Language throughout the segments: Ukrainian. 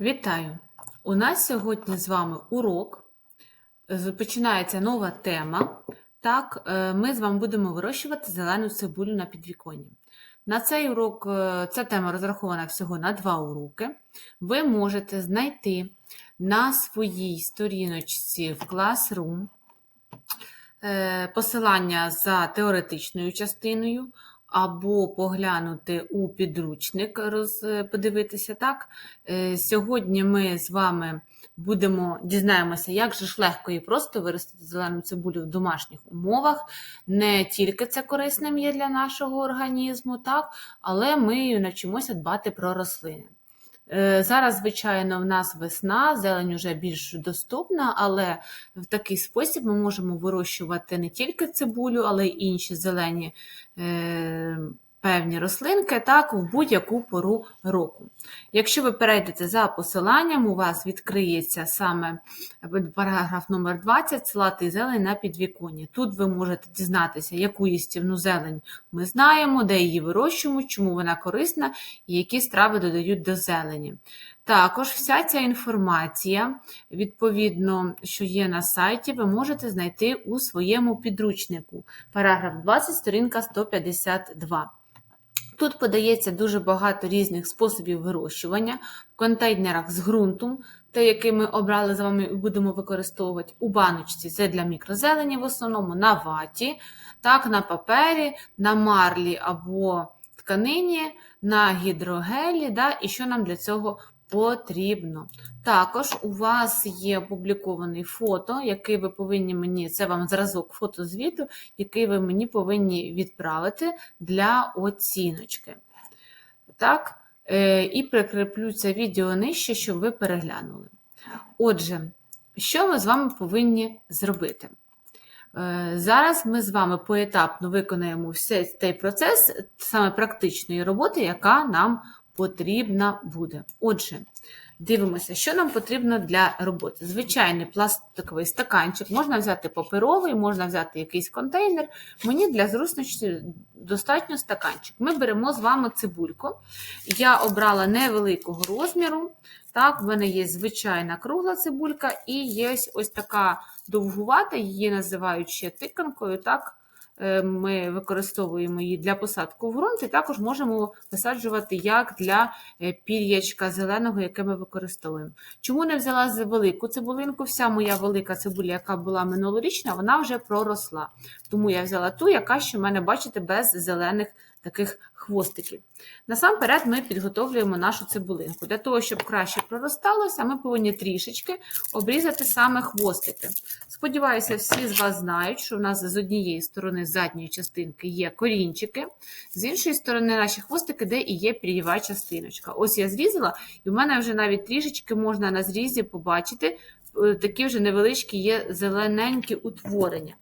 Вітаю! У нас сьогодні з вами урок. Починається нова тема. Так, е, ми з вами будемо вирощувати зелену цибулю на підвіконні. На цей урок е, ця тема розрахована всього на два уроки. Ви можете знайти на своїй сторіночці в Classroom е, посилання за теоретичною частиною, або поглянути у підручник, роз, подивитися так. Е, Сьогодні ми з вами будемо дізнаємося, як же ж легко і просто виростити зелену цибулю в домашніх умовах. Не тільки це корисним є для нашого організму, так, але ми навчимося дбати про рослини. Е, Зараз, звичайно, в нас весна, зелень вже більш доступна, але в такий спосіб ми можемо вирощувати не тільки цибулю, але й інші зелені е, певні рослинки, так, в будь-яку пору року. Якщо ви перейдете за посиланням, у вас відкриється саме параграф номер 20 «Салати і зелень на підвіконні. Тут ви можете дізнатися, яку їстівну зелень ми знаємо, де її вирощуємо, чому вона корисна і які страви додають до зелені. Також вся ця інформація, відповідно, що є на сайті, ви можете знайти у своєму підручнику. Параграф 20, сторінка 152. Тут подається дуже багато різних способів вирощування в контейнерах з ґрунтом, те, який ми обрали з вами і будемо використовувати у баночці. Це для мікрозелені в основному на ваті, так, на папері, на марлі або тканині, на гідрогелі, да, і що нам для цього потрібно. Також у вас є опублікований фото, який ви повинні мені, це вам зразок фотозвіту, який ви мені повинні відправити для оціночки. Так, е, і прикріплю це відео нижче, щоб ви переглянули. Отже, що ми з вами повинні зробити? Е, Зараз ми з вами поетапно виконаємо цей процес саме практичної роботи, яка нам потрібна буде. Отже, дивимося, що нам потрібно для роботи. Звичайний пластиковий стаканчик, можна взяти паперовий, можна взяти якийсь контейнер. Мені для зручності достатньо стаканчик. Ми беремо з вами цибульку. Я обрала невеликого розміру. Так, в мене є звичайна кругла цибулька і є ось така довгувата, її називають ще тиканкою. Так, ми використовуємо її для посадки в ґрунт, і також можемо висаджувати як для е, пір'ячка зеленого, яке ми використовуємо. Чому не взяла за велику цибулинку? Вся моя велика цибуля, яка була минулорічна, вона вже проросла. Тому я взяла ту, яка ще в мене, бачите, без зелених таких хвостиків. Насамперед ми підготовлюємо нашу цибулинку. Для того, щоб краще проросталося, ми повинні трішечки обрізати саме хвостики. Сподіваюся, всі з вас знають, що в нас з однієї сторони задньої частинки є корінчики, з іншої сторони наші хвостики, де і є пір'єва частиночка. Ось я зрізала, і в мене вже навіть трішечки можна на зрізі побачити, е, такі вже невеличкі є зелененькі утворення.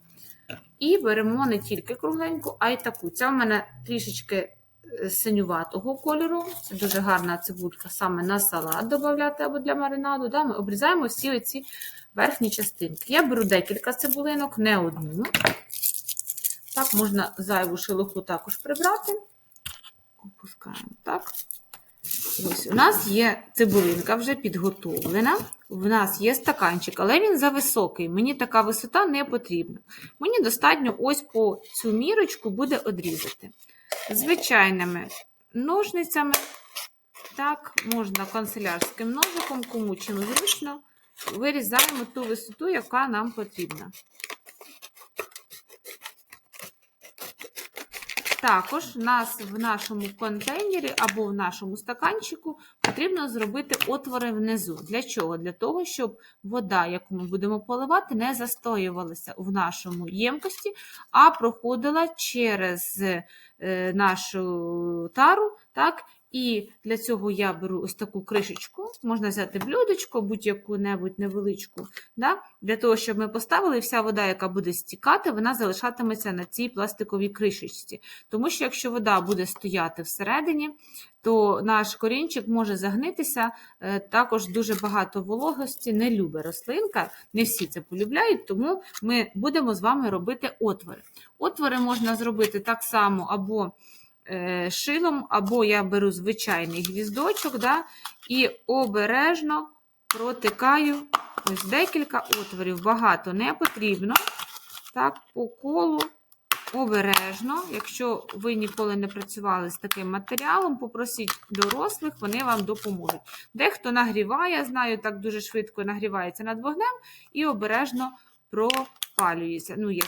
І беремо не тільки кругленьку, а й таку. Ця в мене трішечки е, синюватого кольору. Це дуже гарна цибулька саме на салат додати або для маринаду. Да? Ми обрізаємо всі оці верхні частинки. Я беру декілька цибулинок, не одну. Так, можна зайву шелуху також прибрати. Опускаємо так. Ось, у нас є цибулинка вже підготовлена. У нас є стаканчик, але він зависокий. Мені така висота не потрібна. Мені достатньо ось по цю мірочку буде одрізати. Звичайними ножницями, так, можна канцелярським ножиком, кому чим зручно, вирізаємо ту висоту, яка нам потрібна. Також нас в нашому контейнері або в нашому стаканчику потрібно зробити отвори внизу. Для чого? Для того, щоб вода, яку ми будемо поливати, не застоювалася в нашому ємкості, а проходила через е, нашу тару. так, І для цього я беру ось таку кришечку, можна взяти блюдечко, будь-яку-небудь невеличку, да? для того, щоб ми поставили вся вода, яка буде стікати, вона залишатиметься на цій пластиковій кришечці. Тому що якщо вода буде стояти всередині, то наш корінчик може загнитися, е, також дуже багато вологості не любить рослинка, не всі це полюбляють, тому ми будемо з вами робити отвори. Отвори можна зробити так само або шилом, або я беру звичайний гвіздочок, да, і обережно протикаю ось декілька отворів. Багато не потрібно. Так, по колу обережно. Якщо ви ніколи не працювали з таким матеріалом, попросіть дорослих, вони вам допоможуть. Дехто нагріває, знаю, так дуже швидко нагрівається над вогнем і обережно пропалюється. Ну, є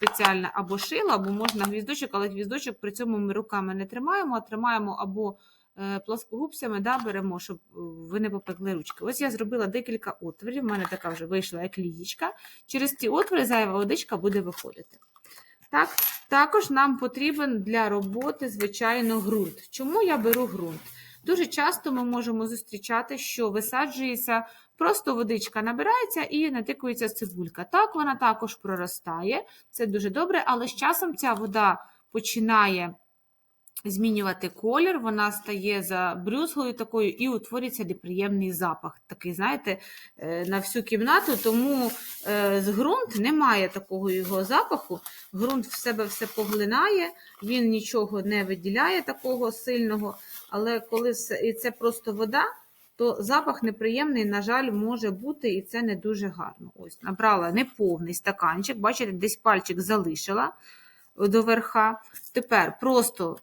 спеціальне або шило, або можна гвіздочок, але гвіздочок при цьому ми руками не тримаємо, а тримаємо або е, плоскогубцями да, беремо, щоб е, ви не попекли ручки. Ось я зробила декілька отворів. У мене така вже вийшла як лієчка. Через ці отвори зайва водичка буде виходити. Так? Також нам потрібен для роботи, звичайно, ґрунт. Чому я беру ґрунт? Дуже часто ми можемо зустрічати, що висаджується, просто водичка набирається і натикується цибулька. Так, вона також проростає, це дуже добре, але з часом ця вода починає змінювати колір, вона стає забрюзглою такою і утворюється неприємний запах. Такий, знаєте, е, на всю кімнату. Тому е, з ґрунт немає такого його запаху. Ґрунт в себе все поглинає, він нічого не виділяє такого сильного, але коли це просто вода. То запах неприємний, на жаль, може бути, і це не дуже гарно. Ось, набрала неповний стаканчик, бачите, десь пальчик залишила до верха. Тепер просто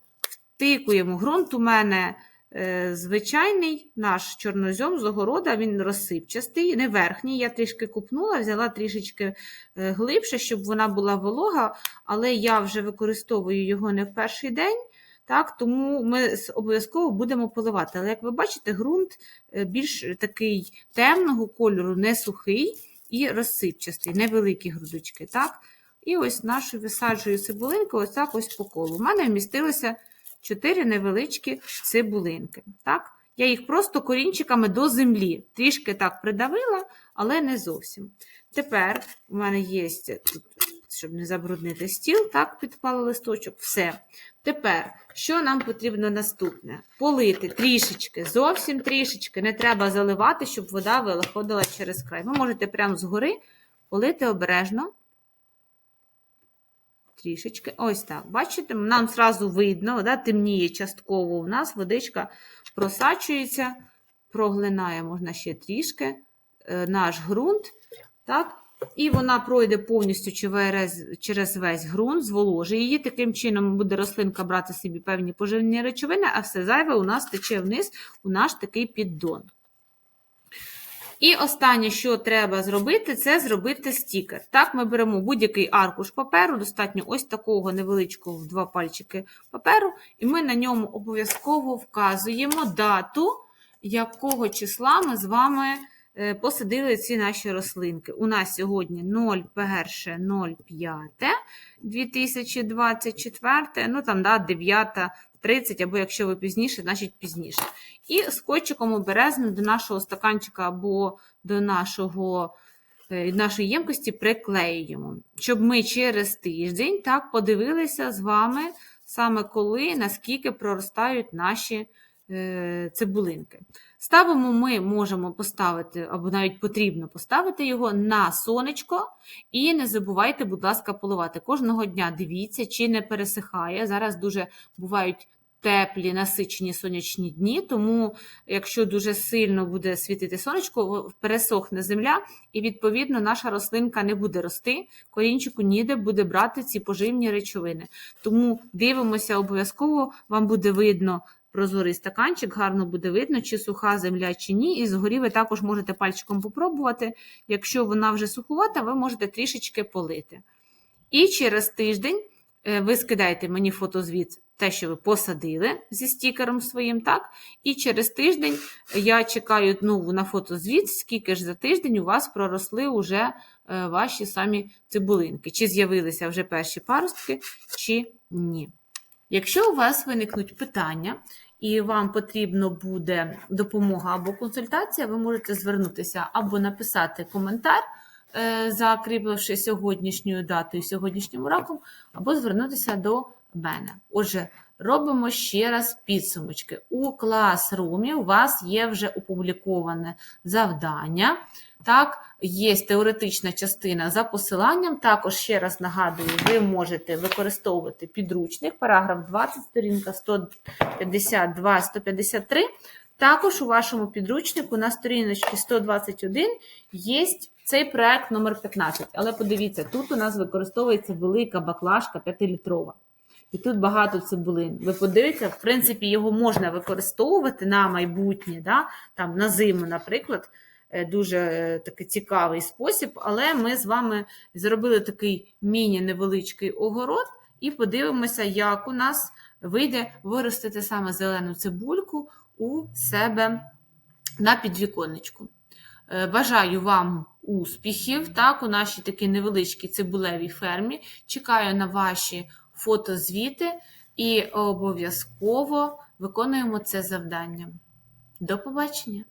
втикуємо. Ґрунт у мене е, звичайний наш чорнозьом з огорода, він розсипчастий, не верхній. Я трішки купнула, взяла трішечки е, глибше, щоб вона була волога, але я вже використовую його не в перший день. Так, тому ми обов'язково будемо поливати. Але як ви бачите, ґрунт е, більш такий темного кольору, не сухий і розсипчастий, невеликі грудочки. Так? І ось нашу висаджую цибулинку, ось так ось по колу. У мене вмістилося 4 невеличкі цибулинки. Так? Я їх просто корінчиками до землі. Трішки так придавила, але не зовсім. Тепер у мене є, щоб не забруднити стіл, так, підклала листочок, все. Тепер, що нам потрібно наступне? Полити трішечки, зовсім трішечки, не треба заливати, щоб вода виходила через край. Ви можете прямо згори полити обережно. Трішечки, ось так. Бачите, нам зразу видно, да, темніє частково у нас, водичка просачується, проглинає, можна ще трішки, е, наш ґрунт. так, І вона пройде повністю через, весь ґрунт, зволожить її. Таким чином буде рослинка брати собі певні поживні речовини, а все зайве у нас тече вниз у наш такий піддон. І останнє, що треба зробити, це зробити стікер. Так, ми беремо будь-який аркуш паперу, достатньо ось такого невеличкого в два пальчики паперу, і ми на ньому обов'язково вказуємо дату, якого числа ми з вами е, посадили ці наші рослинки. У нас сьогодні 01.05 2024, ну там да, 9 30, або якщо ви пізніше, значить пізніше. І скотчиком обережно до нашого стаканчика або до нашого, е, нашої ємкості приклеюємо, щоб ми через тиждень так подивилися з вами саме коли, наскільки проростають наші е, цибулинки. Ставимо ми можемо поставити, або навіть потрібно поставити його на сонечко, і не забувайте, будь ласка, поливати. Кожного дня дивіться, чи не пересихає. Зараз дуже бувають теплі, насичені сонячні дні, тому, якщо дуже сильно буде світити сонечко, пересохне земля, і, відповідно, наша рослинка не буде рости, корінчику ніде буде брати ці поживні речовини. Тому дивимося, обов'язково вам буде видно. Прозорий стаканчик, гарно буде видно, чи суха земля, чи ні. І згорі ви також можете пальчиком попробувати. Якщо вона вже сухувата, ви можете трішечки полити. І через тиждень е, ви скидаєте мені фотозвіт те, що ви посадили зі стікером своїм, так? І через тиждень я чекаю знову на фотозвіт, скільки ж за тиждень у вас проросли вже е, ваші самі цибулинки. Чи з'явилися вже перші паростки, чи ні. Якщо у вас виникнуть питання, і вам потрібно буде допомога або консультація, ви можете звернутися або написати коментар, е, закріпивши сьогоднішньою датою, сьогоднішнім уроком, або звернутися до мене. Отже, робимо ще раз підсумочки. У класрумі у вас є вже опубліковане завдання. Так, є теоретична частина за посиланням. Також ще раз нагадую, ви можете використовувати підручник, параграф 20, сторінка 152-153. Також у вашому підручнику на сторіночці 121 є цей проект номер 15. Але подивіться, тут у нас використовується велика баклажка 5-літрова. І тут багато цибулин. Ви подивіться, в принципі, його можна використовувати на майбутнє, да? там, на зиму, наприклад. Е, Дуже е, такий цікавий спосіб, але ми з вами зробили такий міні-невеличкий огород і подивимося, як у нас вийде виростити саме зелену цибульку у себе на підвіконечку. Е, Бажаю вам успіхів так, у нашій такій невеличкій цибулевій фермі. Чекаю на ваші фотозвіти і обов'язково виконуємо це завдання. До побачення!